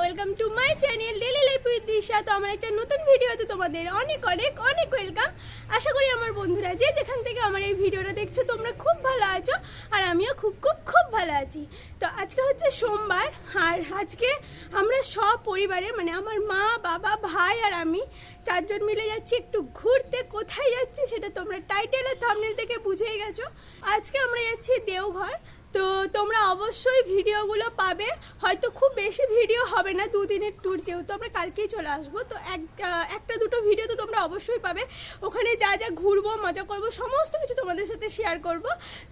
Welcome to my channel daily life with Disha তো আমার একটা নতুন ভিডিওতে তোমাদের অনেক অনেক অনেক ওয়েলকাম আশা করি আমার বন্ধুরা যে যেখান থেকে আমার এই ভিডিওটা দেখছ, তোমরা খুব ভালো আছো আর আমিও খুব খুব খুব ভালো আছি। তো আজকে হচ্ছে সোমবার আর আজকে আমরা সব পরিবারে মানে আমার মা, বাবা, ভাই আর আমি চারজন মিলে যাচ্ছি একটু ঘুরতে। কোথায় যাচ্ছি সেটা তোমরা টাইটেল আর থামনেল থেকে বুঝেই গেছো। আজকে আমরা যাচ্ছি দেওঘর। তো তোমরা অবশ্যই ভিডিওগুলো পাবে। হয়তো খুব বেশি ভিডিও হবে না, দুদিনের ট্যুর যেহেতু আমরা কালকেই চলে আসব। তো এক একটা দুটো ভিডিও তো তোমরা অবশ্যই পাবে। ওখানে যা যা ঘুরবো, মজা করব, সমস্ত কিছু তোমাদের সাথে শেয়ার করব।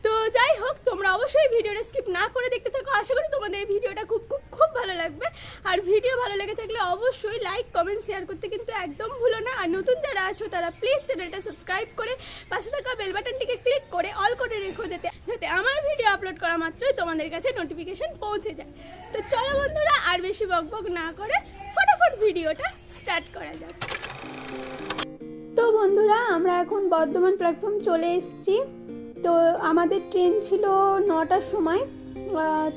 তো যাই হোক, তোমরা অবশ্যই ভিডিওটা স্কিপ না করে দেখতে থাকো। আশা করি তোমাদের এই ভিডিওটা খুব খুব খুব ভালো লাগবে। আর ভিডিও ভালো লেগে থাকলে অবশ্যই লাইক কমেন্ট শেয়ার করতে কিন্তু একদম ভুলো না। আর নতুন যারা আছো, তারা প্লিজ চ্যানেলটা সাবস্ক্রাইব করে পাশে থাকা বেল বাটনটিকে ক্লিক করে অল করে রেখো, যাতে যাতে আমার ভিডিও আপলোড করা মাত্রই তোমাদের কাছে নোটিফিকেশন পৌঁছে যায়। তো চলো বন্ধুরা, আর বেশি বকবক না করে ফটাফট ভিডিওটা স্টার্ট করা যাক। তো বন্ধুরা, আমরা এখন বর্ধমান প্ল্যাটফর্ম চলে এসেছি। তো আমাদের ট্রেন ছিল নটার সময়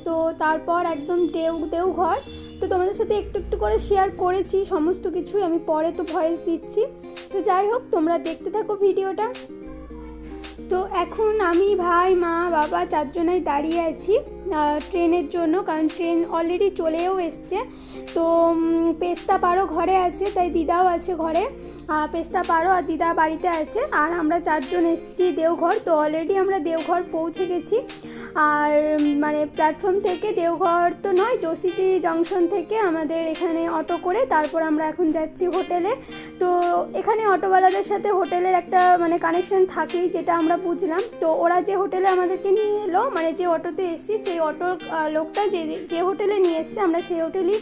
তো তারপর একদম দেউ দেউ ঘর। তো তোমাদের সাথে একটু একটু করে শেয়ার করেছি, সমস্ত কিছুই আমি পরে তো ভয়েস দিচ্ছি। তো যাই হোক, তোমরা দেখতে থাকো ভিডিওটা। তো এখন আমি ভাই, মা, বাবা চারজনাই দাঁড়িয়ে আছি ট্রেনের জন্য, কারণ ট্রেন অলরেডি চলেও এসছে। তো পেস্তা পারো ঘরে আছে, তাই দিদাও আছে ঘরে। পেস্তা পারো আর দিদা বাড়িতে আছে। আর আমরা চারজন এসেছি দেওঘর। তো অলরেডি আমরা দেওঘর পৌঁছে গেছি। আর মানে প্ল্যাটফর্ম থেকে দেওঘর তো নয় জোসিটি জংশন থেকে আমাদের এখানে অটো করে তারপর আমরা এখন যাচ্ছি হোটেলে তো এখানে অটোওয়ালাদের সাথে হোটেলের একটা মানে কানেকশন থাকেই, যেটা আমরা বুঝলাম। তো ওরা যে হোটেলে আমাদেরকে নিয়ে এলো মানে যে অটোতে এসেছি, সেই অটোর লোকটা যে যে হোটেলে নিয়ে এসছে, আমরা সেই হোটেলেই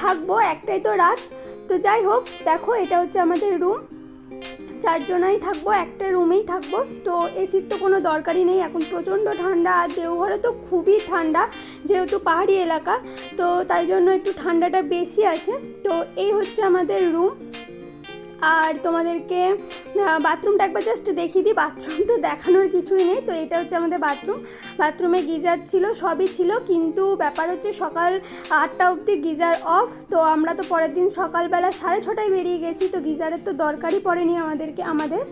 থাকব। একটাই তো রাত। তো যাই হোক, দেখো এটা হচ্ছে আমাদের রুম চারজনাই থাকব, একটা রুমেই থাকব। তো এসির তো কোনো দরকারই নেই, এখন প্রচণ্ড ঠান্ডা। আর দেওঘরে তো খুবই ঠান্ডা, যেহেতু পাহাড়ি এলাকা, তো তাই জন্য একটু ঠান্ডাটা বেশি আছে। তো এই হচ্ছে আমাদের রুম আর তোমাদেরকে বাথরুমটা একবার জাস্ট দেখিয়ে দিই। বাথরুম তো দেখানোর কিছুই নেই, তো এটা হচ্ছে আমাদের বাথরুম। বাথরুমে গিজার ছিল, সবই ছিল, কিন্তু ব্যাপার হচ্ছে সকাল আটটা অবধি গিজার অফ তো আমরা তো পরের দিন সকালবেলা সাড়ে ছটায় বেরিয়ে গেছি, তো গিজারের তো দরকারই পড়েনি আমাদেরকে, আমাদের।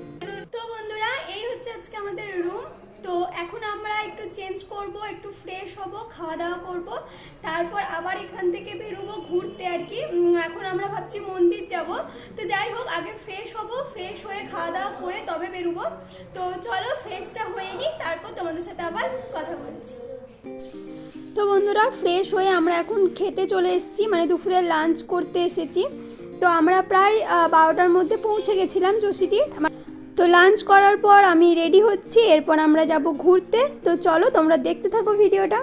তো বন্ধুরা, এই হচ্ছে আজকে আমাদের রুম তো এখন আমরা একটু চেঞ্জ করব, একটু ফ্রেশ হব, খাওয়া দাওয়া করব, তারপর আবার এখান থেকে বেরোবো ঘুরতে আর কি। এখন আমরা ভাবছি মন্দির যাব। তো যাই হোক, আগে ফ্রেশ হব ফ্রেশ হয়ে খাওয়া দাওয়া করে তবে বেরোবো। তো চলো ফ্রেশটা হয়ে নিই, তারপর তোমাদের সাথে আবার কথা বলছি। তো বন্ধুরা ফ্রেশ হয়ে আমরা এখন খেতে চলে এসেছি মানে দুপুরে লাঞ্চ করতে এসেছি। তো আমরা প্রায় বারোটার মধ্যে পৌঁছে গেছিলাম যোশিটি তো লাঞ্চ করার পর আমি রেডি হচ্ছি এরপর আমরা যাব ঘুরতে তো চলো তোমরা দেখতে থাকো ভিডিওটা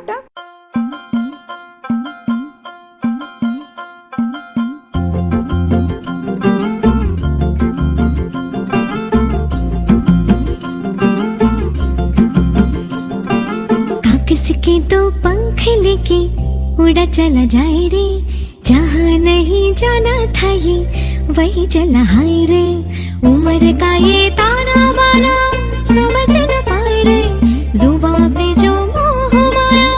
किसके दो पंख लेके उड़ा चला जाए रे जहाँ नहीं जाना था ये वही चला हाय रे उम्र का ये ताना बाना समझ न पाए रे जुबा पे जो मोह माया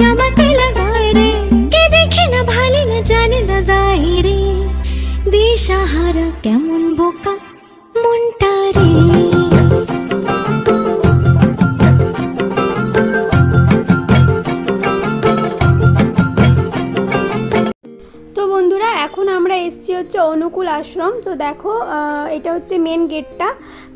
नमक लगाए रे के देखे न भाले न जाने न दाए रे দিশাহারা কেমন বোকা বন্ধুরা, এখন আমরা এসছি হচ্ছে অনুকূল আশ্রম। তো দেখো এটা হচ্ছে মেন গেটটা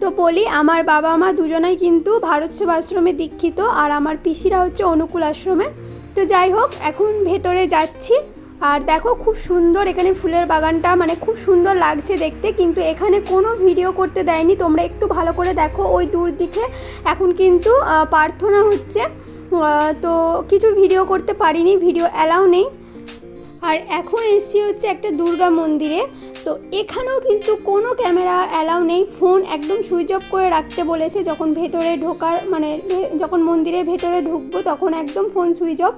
তো বলি আমার বাবা মা দুজনাই কিন্তু ভারত সেবাশ্রমে দীক্ষিত, আর আমার পিসিরা হচ্ছে অনুকূল আশ্রমে তো যাই হোক, এখন ভেতরে যাচ্ছি। আর দেখো, খুব সুন্দর এখানে ফুলের বাগানটা মানে খুব সুন্দর লাগছে দেখতে, কিন্তু এখানে কোনো ভিডিও করতে দেয়নি। তোমরা একটু ভালো করে দেখো ওই দূর দিকে। এখন কিন্তু প্রার্থনা হচ্ছে। তো কিছু ভিডিও করতে পারিনি ভিডিও অ্যালাউ নেই। আর এখন এসছি হচ্ছে একটা দুর্গা মন্দিরে। তো এখানেও কিন্তু কোনো ক্যামেরা অ্যালাউ নেই। ফোন একদম সুইচ অফ করে রাখতে বলেছে। যখন ভেতরে ঢোকার মানে যখন মন্দিরের ভেতরে ঢুকবো তখন একদম ফোন সুইচ অফ।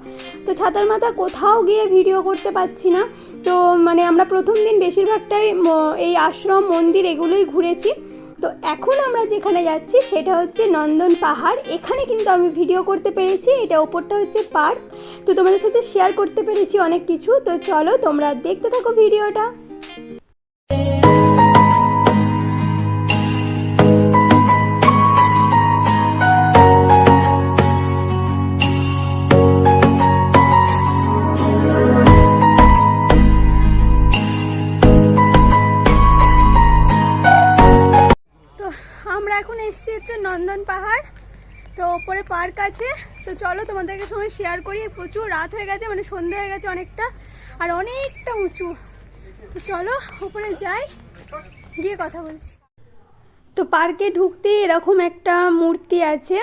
তো ছাতার মাথা কোথাও গিয়ে ভিডিও করতে পারছি না। তো মানে আমরা প্রথম দিন বেশিরভাগটাই এই আশ্রম, মন্দির এগুলোই ঘুরেছি। তো এখন আমরা যেখানে যাচ্ছি সেটা হচ্ছে নন্দন পাহাড়। এখানে কিন্তু আমি ভিডিও করতে পেরেছি, এটা ওপরটা হচ্ছে পার্ক। তো তোমাদের সাথে শেয়ার করতে পেরেছি অনেক কিছু। তো চলো তোমরা দেখতে থাকো ভিডিওটা হচ্ছে নন্দন পাহাড়। তো ওপরে পার্ক আছে। তো চলো তোমাদেরকে সঙ্গে শেয়ার করি। প্রচুর রাত হয়ে গেছে মানে সন্ধে হয়ে গেছে অনেকটা, আর অনেকটা উঁচু। তো চলো ওপরে যাই, গিয়ে কথা বলছি। তো পার্কে ঢুকতে এরকম একটা মূর্তি আছে।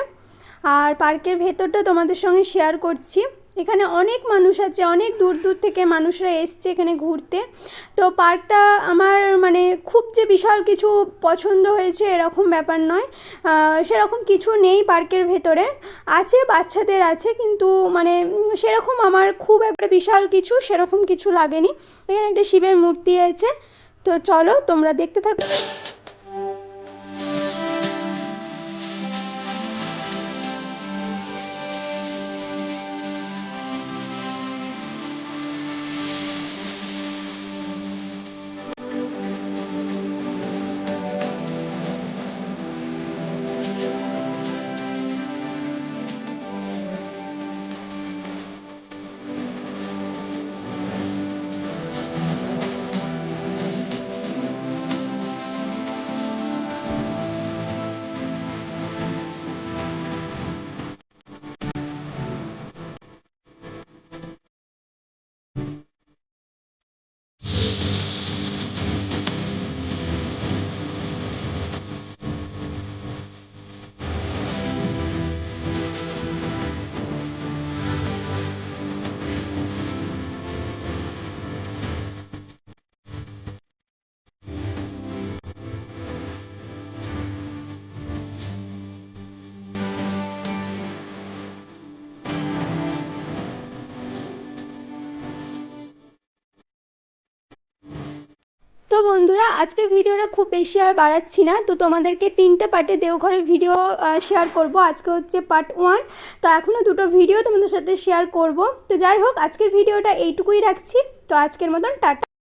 আর পার্কের ভেতরটা তোমাদের সঙ্গে শেয়ার করছি। এখানে অনেক মানুষ আছে, অনেক দূর দূর থেকে মানুষরা এসছে এখানে ঘুরতে। তো পার্কটা আমার মানে খুব যে বিশাল কিছু পছন্দ হয়েছে এরকম ব্যাপার নয়। সেরকম কিছু নেই পার্কের ভেতরে। আছে, বাচ্চাদের আছে, কিন্তু মানে সেরকম আমার খুব একটা বিশাল কিছু সেরকম কিছু লাগেনি। এখানে একটা শিবের মূর্তি আছে। তো চলো তোমরা দেখতে থাকো। তো বন্ধুরা, আজকে ভিডিওটা খুব বেশি আর বাড়াচ্ছি না। তো তোমাদেরকে তিনটে পার্টে দেওঘরের ভিডিও শেয়ার করব। আজকে হচ্ছে পার্ট ওয়ান তো এখনও দুটো ভিডিও তোমাদের সাথে শেয়ার করব। তো যাই হোক, আজকের ভিডিওটা এইটুকুই রাখছি। তো আজকের মতন টাটা।